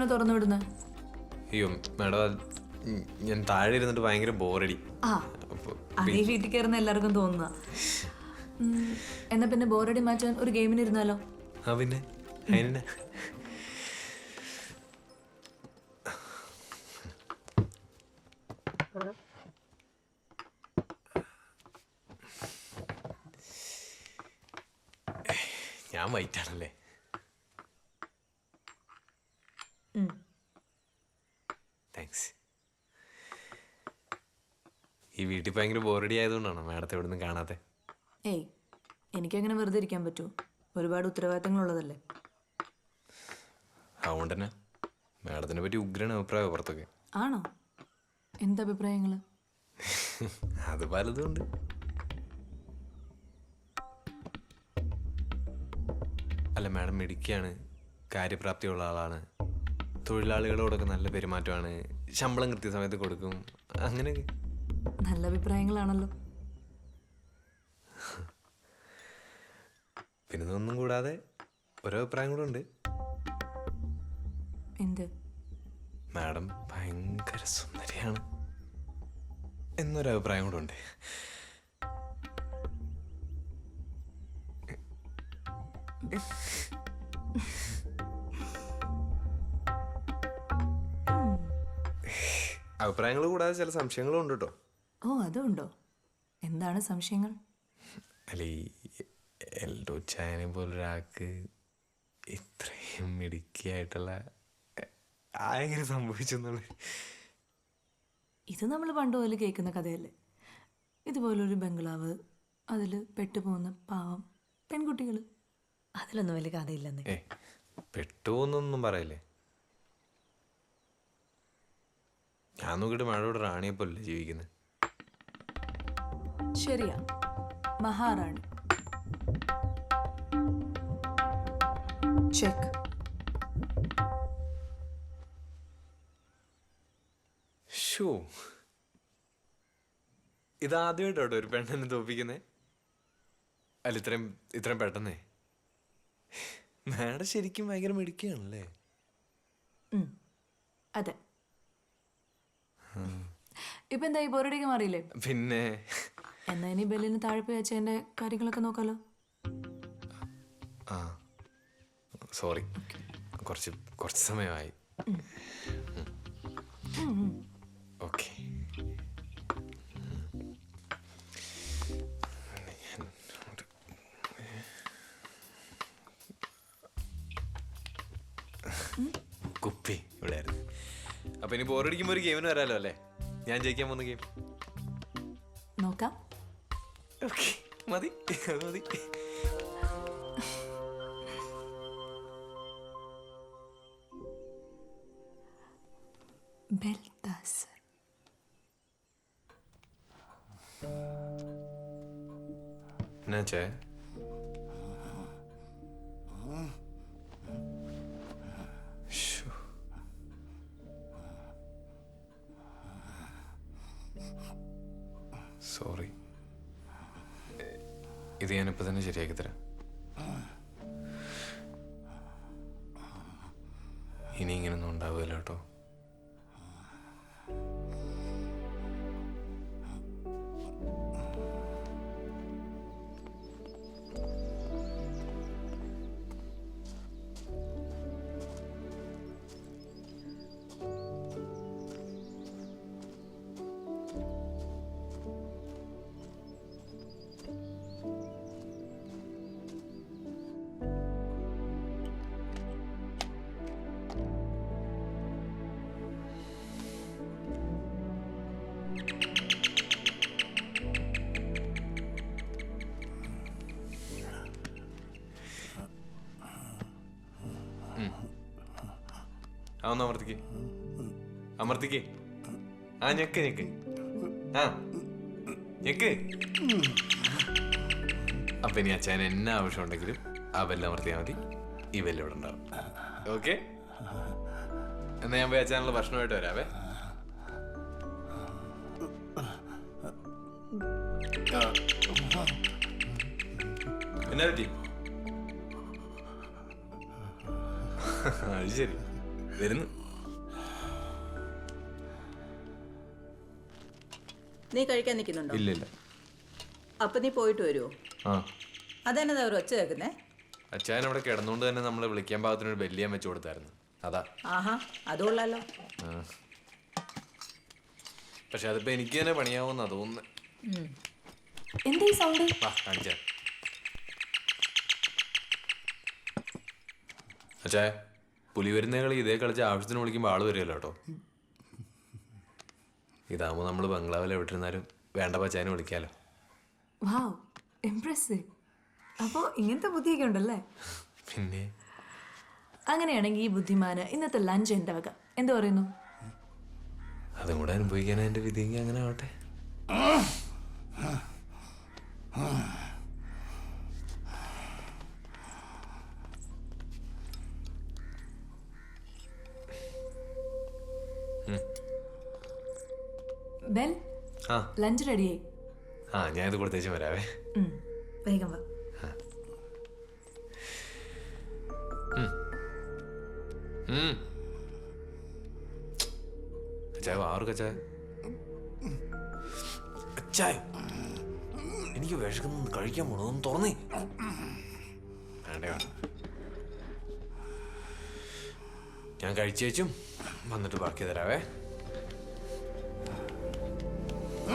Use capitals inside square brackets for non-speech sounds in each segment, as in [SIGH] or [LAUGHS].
അവനെ തുറന്നു വിടുന്നത് അയ്യോ മാഡം ഞാൻ താഴെ ഇരുന്നിട്ട് ഭയങ്കര ബോറടി. ആ അപ്പോൾ അത് ഈ വീട്ടിൽ കയറുന്ന എല്ലാവർക്കും തോന്നുക എന്നാ പിന്നെ ബോറടി മാറ്റാൻ ഒരു ഗെയിമിന് ഇരുന്നാലോ ആ പിന്നെ? അതിനെ ഞാൻ വൈറ്റാണല്ലേ ഉം. താങ്ക്സ് ഈ വീട്ടിൽ ഭയങ്കര ബോറടി ആയതുകൊണ്ടാണോ മാഡത്തെ ഇവിടെ നിന്ന് കാണാത്തെ? ഏയ് എനിക്കങ്ങനെ വെറുതെ ഇരിക്കാൻ പറ്റുമോ ഒരുപാട് ഉത്തരവാദിത്തങ്ങളുള്ളതല്ലേ? അതുകൊണ്ട് തന്നെ മാഡത്തിനെ പറ്റി ഉഗ്രണ അഭിപ്രായം പുറത്തൊക്കെ. ആണോ? എന്താ അഭിപ്രായങ്ങൾ അത് പലതും ഉണ്ട്. അല്ല മാഡം മിടുക്കിയാണ് കാര്യപ്രാപ്തിയുള്ള ആളാണ് തൊഴിലാളികളോടൊക്കെ നല്ല പെരുമാറ്റമാണ് ശമ്പളം കൃത്യസമയത്ത് കൊടുക്കും അങ്ങനെയൊക്കെ. നല്ല അഭിപ്രായങ്ങളാണല്ലോ. പിന്നെ ഒന്നും കൂടാതെ ഓരോ അഭിപ്രായം കൂടെ ഉണ്ട്. എന്ത്? മാഡം ഭയങ്കര സുന്ദരിയാണ് എന്നൊരു അഭിപ്രായം കൂടെ ഉണ്ട്. അഭിപ്രായങ്ങൾ കൂടാതെ ചില സംശയങ്ങളും ഉണ്ട് കേട്ടോ. ഓ അതുണ്ടോ? എന്താണ് സംശയങ്ങൾ? അല്ല ഈ എൽഡോ ചായനെ പോലൊരാൾക്ക് ഇത്രയും മിടുക്കിയായിട്ടുള്ള ആരെങ്കിലും സംഭവിച്ചെന്നുള്ളത്? ഇത് നമ്മൾ പണ്ട് മുതൽ കേൾക്കുന്ന കഥയല്ലേ? ഇതുപോലൊരു ബംഗ്ലാവ് അതിൽ പെട്ടുപോകുന്ന പാവം പെൺകുട്ടികൾ അതിലൊന്നും വലിയ കഥയില്ലെന്നേ. ഏ പെട്ടുപോന്നൊന്നും പറയല്ലേ? ഞാൻ നോക്കിയിട്ട് മഴയോട് റാണിയെ ജീവിക്കുന്നത് ശരിയാ. മഹാറാണി. ചെക്ക്. ഷോ ഇതാദ്യമായിട്ടോട്ടോ ഒരു പെണ്ണെന്നെ തോപ്പിക്കുന്നേ? അല്ല ഇത്രയും ഇത്രയും പെട്ടെന്നേ. മാഡം ശരിക്കും ഭയങ്കര മിടുക്കിയാണല്ലേ? അതെ. ഇപ്പൊ എന്താ ഈ ബോറടിക്ക് മാറിയില്ലേ? പിന്നെ എന്നാ ഇനി ബെല്ലിന് താഴെ പോയി വെച്ചതിന്റെ കാര്യങ്ങളൊക്കെ നോക്കാലോ? ആ സോറി. കുറച്ച് കുറച്ച് സമയമായി. ഓക്കെ. കുപ്പി ഇവിടെ ആയിരുന്നു അപ്പൊ ഇനി ബോറടിക്കുമ്പോ ഒരു ഗെയിമിന് വരാലോ അല്ലേ? ഞാൻ ജയിക്കാൻ പോകുന്ന ഗെയിം ഓക്കെ മതി അത് മതി ബെൽദാസർ ഇത് ഞാനിപ്പോൾ തന്നെ ശരിയാക്കി തരാം. ആ ഒന്ന് അമർത്തിക്ക്. അമർത്തിക്ക്. ആ ഞെക്ക് ഞെക്ക്. ആ. ഞെക്ക്. അപ്പൊ ഇനി അച്ഛൻ എന്നാ ആവശ്യം ഉണ്ടെങ്കിലും അമർത്തിയാൽ മതി. ഈ ഉണ്ടാവും. ഓക്കെ? എന്നാ ഞാൻ പോയി അച്ഛനുള്ള ഭക്ഷണമായിട്ട് വരാവേ. എന്നാ പറ്റി? അത് ശരി. വരുന്നു. നീ കഴിക്കാൻ നിൽക്കുന്നുണ്ടോ? ഇല്ല ഇല്ല. അപ്പൊ നീ പോയിട്ട് വരുമോ ആ. അതെന്നതാ ഒരു ഒച്ച കേൾക്കുന്നേ? അച്ഛൻ അവിടെ കിടന്നുകൊണ്ട് തന്നെ നമ്മളെ വിളിക്കാൻ പാകത്തിനൊരു ബെല്ലിയാൻ വെച്ച് കൊടുത്തായിരുന്നു. അതാ. ആഹാ അതുകൊള്ളാലോ പക്ഷെ അതിപ്പോ എനിക്ക് തന്നെ പണിയാവുന്ന തോന്നുന്നു. എന്താ ഈ സൗണ്ട്? വാ കാണിച്ചാ. അച്ചായ. പുലി വരുന്ന കളി ഇതേ കളിച്ച് ആവശ്യത്തിന് വിളിക്കുമ്പോൾ ആൾ വരുമല്ലോ കേട്ടോ. ഇതാകുമ്പോൾ നമ്മൾ ബംഗ്ലാവിൽ എവിട്ടിരുന്നാലും വേണ്ട പച്ചായനെ വിളിക്കാലോ. വാവ് ഇംപ്രസീവ് അപ്പോൾ ഇങ്ങനത്തെ ബുദ്ധിയൊക്കെ ഉണ്ടല്ലേ? പിന്നെ? അങ്ങനെയാണെങ്കിൽ ഈ ബുദ്ധിമാന് ഇന്നത്തെ ലഞ്ച് എന്റെ വക എന്ത് പറയുന്നു? അതും കൂടെ അനുഭവിക്കാൻ എന്റെ വിധിയെങ്കിൽ അങ്ങനെ ആവട്ടെ. ബെൽ ആ. ലഞ്ച് റെഡിയായി ആ ഞാൻ ഇത് കൊടുത്തേച്ചും വരാവേ. ഉം, വേഗം വാ. ഉം. അച്ചായ ആറ് അച്ചായ അച്ചായ എനിക്ക് വിശക്കുന്നു കഴിക്കാൻ പോണു ഒന്ന് തുറന്നേ. വേണ്ടേ വേണ്ട. ഞാൻ കഴിച്ചേച്ചും വന്നിട്ട് ബാക്കി തരാവേ. ഈ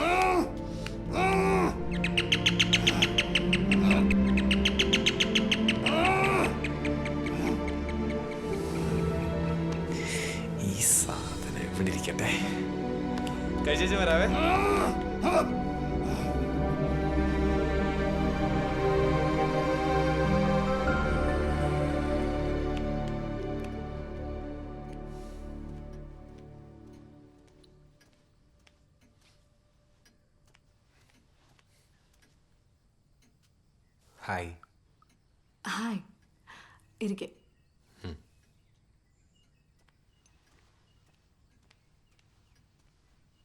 സാധനം ഇവിടെ ഇരിക്കട്ടെ? കഴിച്ചേച്ചും വരാവേ. ഹായ് ഹായ് ഇരിക്കെ.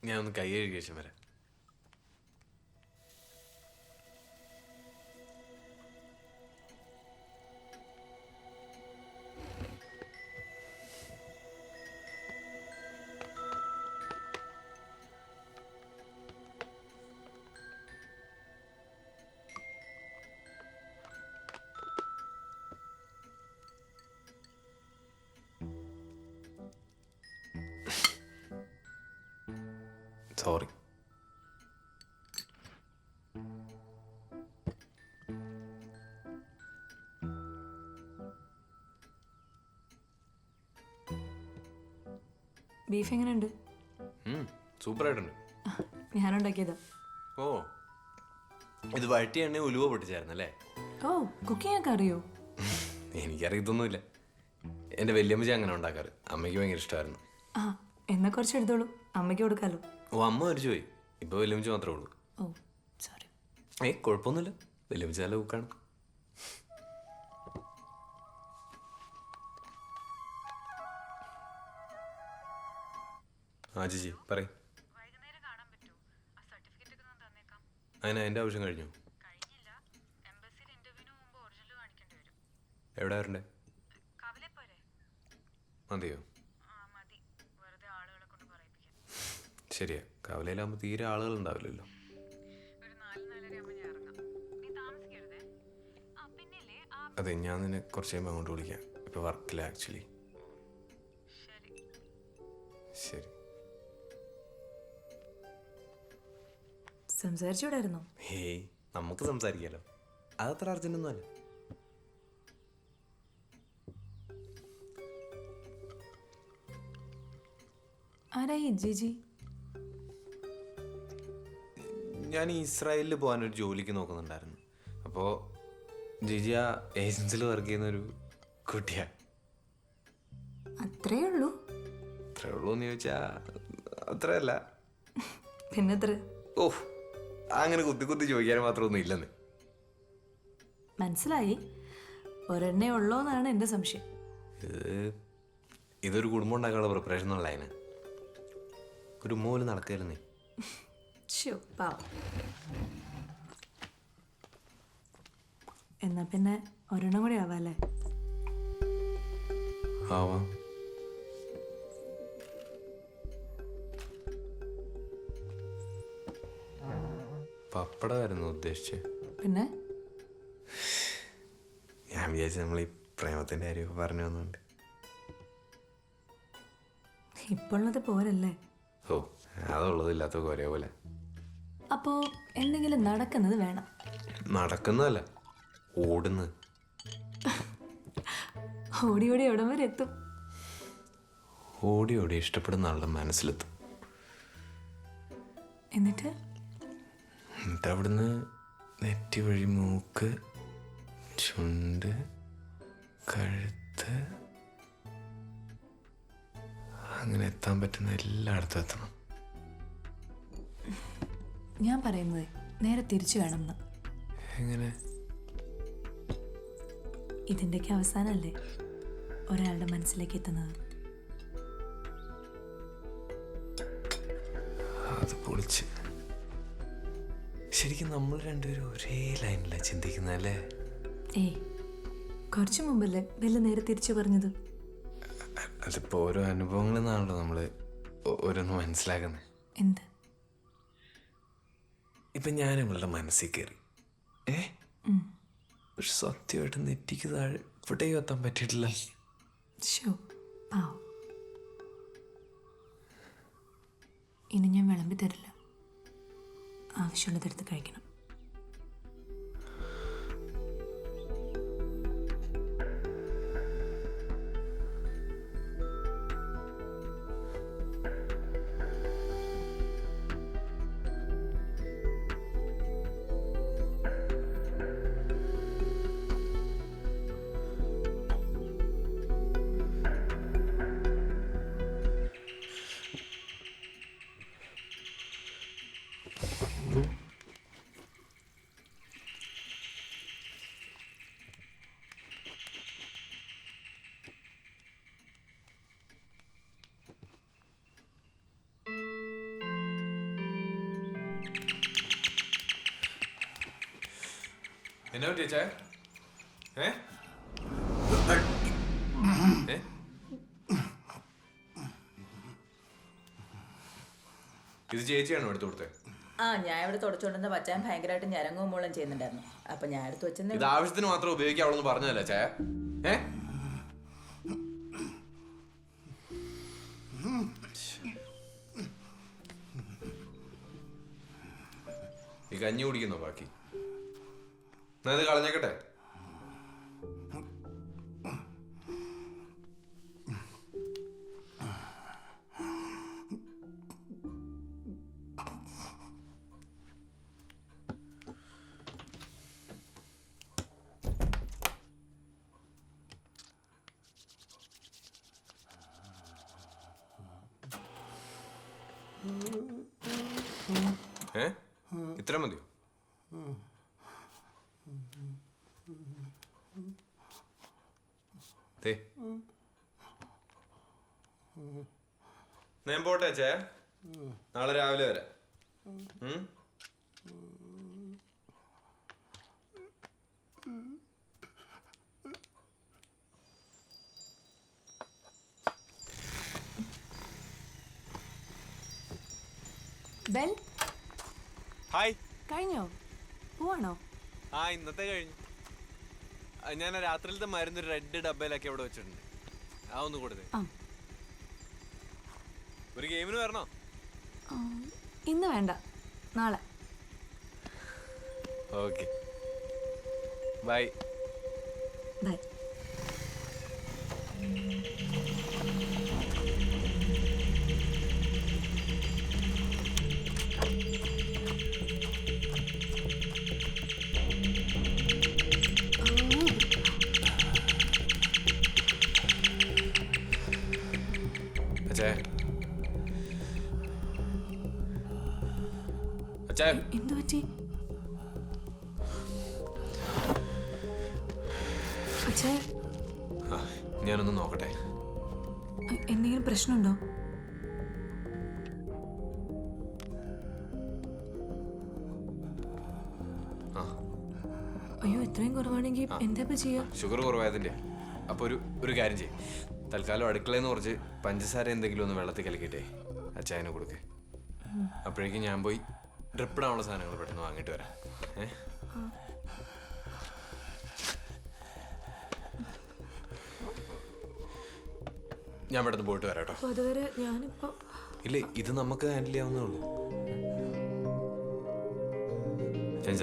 ഞാൻ ഒന്ന് കൈ കഴുകിയ ശേഷം വരാം. സോറി ബീഫ് എങ്ങനെയുണ്ട്? സൂപ്പറായിട്ടുണ്ട്. ഞാനുണ്ടാക്കിയതാ. ഓ ഇത് വഴറ്റി എണ്ണ ഉലുവ പൊട്ടിച്ചായിരുന്നല്ലേ? ഓ കുക്കിംഗ് ഒക്കെ അറിയോ? എനിക്കറിയത്തൊന്നുമില്ല. എന്റെ വല്യമ്മച്ചി അങ്ങനെ ഉണ്ടാക്കാറ്. അമ്മയ്ക്ക് ഭയങ്കര ഇഷ്ടമായിരുന്നു. ആ എന്നാ കുറച്ച് എടുത്തോളൂ അമ്മയ്ക്ക് കൊടുക്കാലോ. ഓ അമ്മ മരിച്ചു പോയി. ഇപ്പൊ വല്യമ്മച്ചി മാത്രമേ ഉള്ളൂ. ഓ സോറി ഏയ് കുഴപ്പമൊന്നുമില്ല. വല്യമ്മച്ചി നല്ല ബുക്കാണ് ആ ചേച്ചി പറയും. അതിന് അതിന്റെ ആവശ്യം കഴിഞ്ഞു? എവിടെ വരണ്ടേ മതിയോ? ശരിയാ. കവലയിലാകുമ്പോൾ തീരെ ആളുകൾ ഉണ്ടാവില്ലല്ലോ. അതെ ഞാൻ നിന്നെ കുറച്ച് കഴിയുമ്പോൾ അങ്ങോട്ട് വിളിക്കാം. ഇപ്പോൾ വർക്കില്ല ആക്ച്വലി. ശരി. സംസാരിച്ചൂടായിരുന്നോ ഹേയ് നമുക്ക് സംസാരിക്കാലോ. അതത്ര അർജന്റ് ഒന്നും അല്ല. ആരായി ജിജി ഞാൻ ഇസ്രായേലിൽ പോകാൻ ഒരു ജോലിക്ക് നോക്കുന്നുണ്ടായിരുന്നു. അപ്പോൾ ജിജിയ ഏജൻസിൽ വർക്ക് ചെയ്യുന്ന ഒരു കുട്ടിയാണ് അത്രേ ഉള്ളൂ. അത്രേ ഉള്ളൂ എന്ന് ചോദിച്ചാൽ അത്രയല്ല പിന്നെത്ര ഓ അങ്ങനെ കുത്തി കുത്തി ചോദിക്കാൻ മാത്രമൊന്നും ഇല്ലെന്ന്. മനസ്സിലായി. ഒരെണ്ണ ഉള്ളോ എന്നാണ് എന്റെ സംശയം. ഇത് ഇതൊരു കുടുംബം ഉണ്ടാക്കാനുള്ള പ്രിപ്പറേഷൻ ഉള്ള അതിന് ഒരു മൂൽ നടക്കരുന്നേ. [LAUGHS] ശ്ശോ എന്നാ പിന്നെ ഒരെണ്ണം കൂടി ആവാല്ലേ ആവാം. പപ്പടമായിരുന്നു ഉദ്ദേശിച്ചത് പിന്നെ? ഞാൻ വിചാരിച്ചു നമ്മൾ ഈ പ്രേമത്തിന്റെ കാര്യമൊക്കെ പറഞ്ഞു വന്നുണ്ട് ഇപ്പോഴത് പോരല്ലേ? ഓ അതുള്ളത് ഇല്ലാത്ത ഒരേപോലെ. അപ്പോൾ എന്തെങ്കിലും നടക്കുന്നത് വേണം. നടക്കുന്നതല്ല ഓടുന്നത്. ഓടി ഓടി എവിടം വരെ എത്തും. ഓടി ഓടി ഇഷ്ടപ്പെടുന്ന ആളുടെ മനസ്സിലെത്തും. എന്നിട്ട്? എന്നിട്ട് അവിടുന്ന് നെറ്റി വഴി മൂക്ക് ചുണ്ട് കഴുത്ത്. അങ്ങനെ എത്താൻ പറ്റുന്ന എല്ലായിടത്തും എത്തണം. ഞാൻ പറയുന്നത് നേരെ തിരിച്ചു വേണമെന്ന്. എങ്ങനെ? ഇതിന്റെയൊക്കെ അവസാനമല്ലേ ഒരാളുടെ മനസ്സിലേക്ക് എത്തുന്നത്? അത് പൊളിച്ച്. ശരിക്കും നമ്മൾ രണ്ടുപേരും ഒരേ ലൈനിലാണ് ചിന്തിക്കുന്നല്ലേ ഏയ് കുറച്ചു മുമ്പല്ലേ ബെല്ല് നേരെ തിരിച്ചു പറഞ്ഞത്? അതിപ്പോ ഓരോ അനുഭവങ്ങളിൽ നിന്നാണല്ലോ നമ്മൾ ഓരോന്ന് മനസ്സിലാക്കുന്നത് എന്ത്? ഇപ്പം ഞാൻ ഇവളുടെ മനസ്സിൽ കയറി ഏ? പക്ഷെ സത്യമായിട്ട് നെറ്റിക്ക് താഴെ ഇവിടെയും എത്താൻ പറ്റിയിട്ടില്ല. ഇനി ഞാൻ വിളമ്പി തരില്ല. ആവശ്യമുള്ളതെടുത്ത് കഴിക്കണം. എന്നാ പറ്റിയ ഏ ഏ? ഇത് ചേച്ചിയാണോ എടുത്തു കൊടുത്തത് ആ ഞാൻ ഇവിടെ തുടച്ചുകൊണ്ടിരുന്ന പച്ചാൻ ഭയങ്കരമായിട്ട് ഞരങ്ങും മൂളം ചെയ്യുന്നുണ്ടായിരുന്നു. അപ്പൊ ഞാൻ എടുത്ത് വെച്ചെന്നേ ഇത് ആവശ്യത്തിന് മാത്രം ഉപയോഗിക്കാവുള്ളൂ പറഞ്ഞതല്ലേ ചേ? ഏ ഈ കഞ്ഞി കുടിക്കുന്നോ ബാക്കി? ഇത് കളഞ്ഞേക്കട്ടെ. ഞാൻ പോട്ടെ ചേ നാളെ രാവിലെ വരാം? Bell hi. കഴിഞ്ഞോ? പോവാണോ? ആ ഇന്നത്തെ കഴിഞ്ഞു. ഞാൻ രാത്രിയിലത്തെ മരുന്ന് റെഡ് ഡബയിലൊക്കെ ഇവിടെ വെച്ചിട്ടുണ്ട്. ആ ഒന്ന് കൊടുത്തേ ഒരു ഗെയിമിന് വരണോ? ഇന്ന് വേണ്ട. നാളെ. ഓക്കെ. ബൈ. ബൈ. എന്തു പറ്റി? ഞാനൊന്ന് നോക്കട്ടെ. എന്തെങ്കിലും പ്രശ്നമുണ്ടോ? അയ്യോ ഇത്രയും കുറവാണെങ്കിൽ എന്താ ചെയ്യാ? ഷുഗർ കുറവായതിന്റെ അപ്പൊ ഒരു ഒരു കാര്യം ചെയ്യും. തൽക്കാലം അടുക്കളയിൽ നിന്ന് കുറച്ച് പഞ്ചസാര എന്തെങ്കിലും ഒന്ന് വെള്ളത്തിൽ കലക്കിയിട്ടേ അച്ചായനെ കൊടുക്കേ. അപ്പോഴേക്കും ഞാൻ പോയി ട്രിപ്പിടാനുള്ള സാധനങ്ങൾ പെട്ടെന്ന് വാങ്ങിയിട്ട് വരാം. ഏ? ഞാൻ പെട്ടെന്ന് പോയിട്ട് വരാം കേട്ടോ. ഇല്ല അതുവരെ ഞാനിപ്പോ ഇല്ലേ ഇത് നമുക്ക് ഹാൻഡിൽ ചെയ്യാവുന്നേ ഉള്ളൂ. ഞാൻ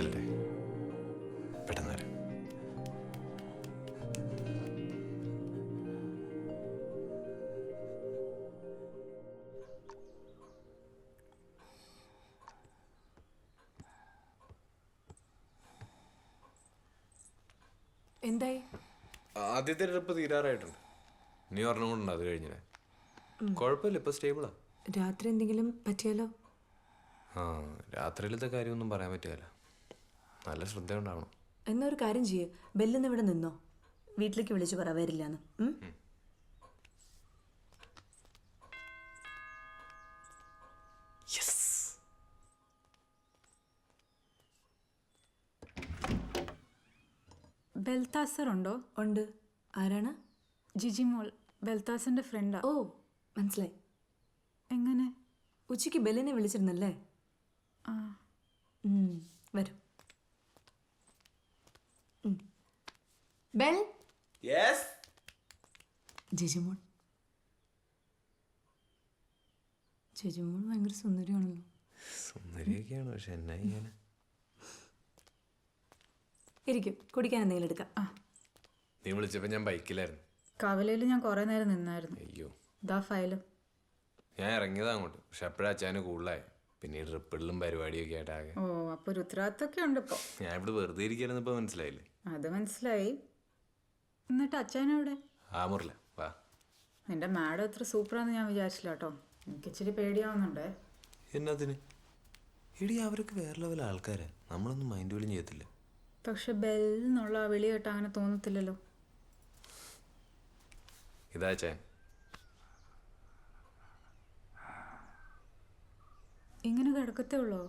ആദ്യത്തെ ട്രിപ്പ് തീരാറായിട്ടുണ്ട്. നീ ഒരെണ്ണം കൊണ്ടുണ്ട് അത് കഴിഞ്ഞില്ലേ കുഴപ്പമില്ല ഇപ്പൊ സ്റ്റേബിളാ. രാത്രി എന്തെങ്കിലും പറ്റിയാലോ? ആ രാത്രിയിലത്തെ കാര്യമൊന്നും പറയാൻ പറ്റില്ല നല്ല ശ്രദ്ധ ഉണ്ടാവണം എന്നാ ഒരു കാര്യം ചെയ്യ്. ബെല്ലിന്ന് ഇവിടെ നിന്നോ. വീട്ടിലേക്ക് വിളിച്ചു പറ വരില്ലാന്ന്. ഉം? ബെൽത്താസർ ഉണ്ടോ? ഉണ്ട്. ആരാണ്? ജിജി മോൾ ബെൽത്താസറിന്റെ ഫ്രണ്ടാ ഓ മനസ്സിലായി. എങ്ങനെ? ഉച്ചയ്ക്ക് ബെല്ലിനെ വിളിച്ചിരുന്നല്ലേ? ആ. വരും. വരൂ ബെൽ? യെസ് ജിജിമോൾ ജിജിമോൾ ഭയങ്കര സുന്ദരിയാണല്ലോ. സുന്ദരിയൊക്കെയാണ് പക്ഷെ എന്നാ ഇങ്ങനെ ഇരിക്കും കുടിക്കാൻ എന്തെങ്കിലും എടുക്കാം. ആ. നീ വിളിച്ചപ്പോ ഞാൻ ബൈക്കിലായിരുന്നു. കവലയിൽ ഞാൻ കുറേ നേരം നിന്നായിരുന്നു. അയ്യോ. ഇതാ ഫയലും. ഞാൻ ഇറങ്ങിയതാ അങ്ങോട്ട്. പക്ഷെ അപ്പോഴാ അച്ഛന് കൂടുതലായി. പിന്നെ ട്രിപ്പിളിലും പരിപാടിയൊക്കെ ആയിട്ട് ആകെ. ഓ അപ്പൊ ഒരു ഉത്തരവാദിത്തമൊക്കെ ഉണ്ട് ഇപ്പൊ. ഞാൻ ഇവിടെ വെറുതെ ഇരിക്കാനെന്ന് ഇപ്പൊ മനസ്സിലായില്ലേ? അത് മനസ്സിലായി. എന്നിട്ട് അച്ഛനെവിടെ ആ മുറില വാ. നിന്റെ മാഡം എത്ര സൂപ്പറാന്ന് ഞാൻ വിചാരിച്ചില്ല കേട്ടോ. എനിക്ക് ഇച്ചിരി പേടിയാവുന്നുണ്ടേ. എന്നതിന് എടി അവരൊക്കെ വേറെ ലെവൽ ആൾക്കാരാ. നമ്മളൊന്നും മൈൻഡ് പോലും ചെയ്യത്തില്ല. പക്ഷെ ബെൽ എന്നുള്ള ആ വിളി കേട്ട് അങ്ങനെ തോന്നത്തില്ലല്ലോ. ഇതാ ചേ. ഇങ്ങനെ കിടക്കത്തേ ഉള്ളോ?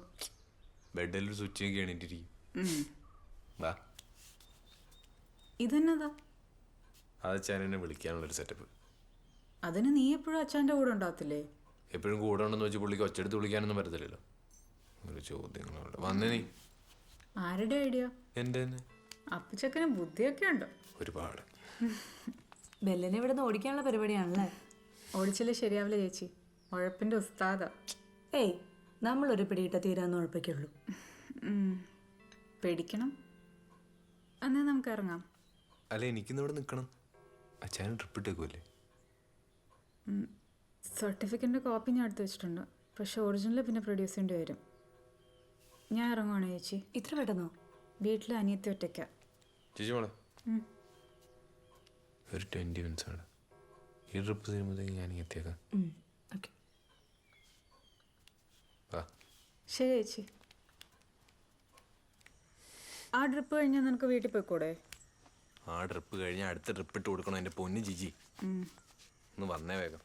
ബെഡിൽ ഒരു സ്വിച്ച് ഒക്കെ എണീറ്റിരിക്കും. വാ. ഇതെന്നതാ? അത് അച്ഛൻ എന്നെ വിളിക്കാനുള്ളൊരു സെറ്റപ്പ് അതിന് നീ എപ്പോഴും അച്ഛന്റെ കൂടെ ഉണ്ടാവത്തില്ലേ? എപ്പോഴും കൂടെ ഉണ്ടെന്ന് വെച്ച് പുള്ളിക്ക് ഒച്ചെടുത്ത് വിളിക്കാനൊന്നും പറ്റത്തില്ലല്ലോ. ഒരു ചോദ്യങ്ങളുണ്ട് വന്നേ നീ. ആരുടെ ഐഡിയ എന്റെ തന്നെ അപ്പച്ചക്കന് ബുദ്ധിയൊക്കെ ഉണ്ട്? ഒരുപാട്. [LAUGHS] ബെല്ലിനെ ഇവിടെ നിന്ന് ഓടിക്കാനുള്ള പരിപാടിയാണല്ലേ? ഓടിച്ചല്ലേ ശരിയാവില്ല ചേച്ചി. ഉഴപ്പിന്റെ ഉസ്താദ. ഏയ് നമ്മളൊരു പിടിയിട്ട തീരാന്ന് ഉഴപ്പിക്കുള്ളൂ. പേടിക്കണം. എന്നാ നമുക്ക് ഇറങ്ങാം. അല്ല എനിക്കിന്ന് ഇവിടെ നിൽക്കണം. അച്ഛൻ ട്രിപ്പ് ഇട്ടേക്കുമല്ലേ സർട്ടിഫിക്കറ്റിന്റെ കോപ്പി ഞാൻ എടുത്ത് വെച്ചിട്ടുണ്ട്. പക്ഷെ ഒറിജിനൽ പിന്നെ പ്രൊഡ്യൂസ് ചെയ്യേണ്ടി വരും. ഞാൻ ഇറങ്ങുവാണ് ചേച്ചി? ഇത്ര പെട്ടെന്നോ? വീട്ടിൽ അനിയത്തി ഒറ്റയ്ക്ക. ചേച്ചി മോളെ ഒരു ട്വന്റി മിനിറ്റ്സ് ആണ്. ഈ ട്രിപ്പ് ചെയ്യുമ്പോഴത്തേക്ക് ഞാൻ എത്തിയേക്കാം. ശരി ചേച്ചി. ആ ട്രിപ്പ് കഴിഞ്ഞാൽ നിനക്ക് വീട്ടിൽ പോയിക്കൂടെ? ആ ട്രിപ്പ് കഴിഞ്ഞ അടുത്ത ട്രിപ്പ് ഇട്ട് കൊടുക്കണം എന്റെ പൊന്ന് ജിജി. ഒന്ന് വന്നേ വേഗം.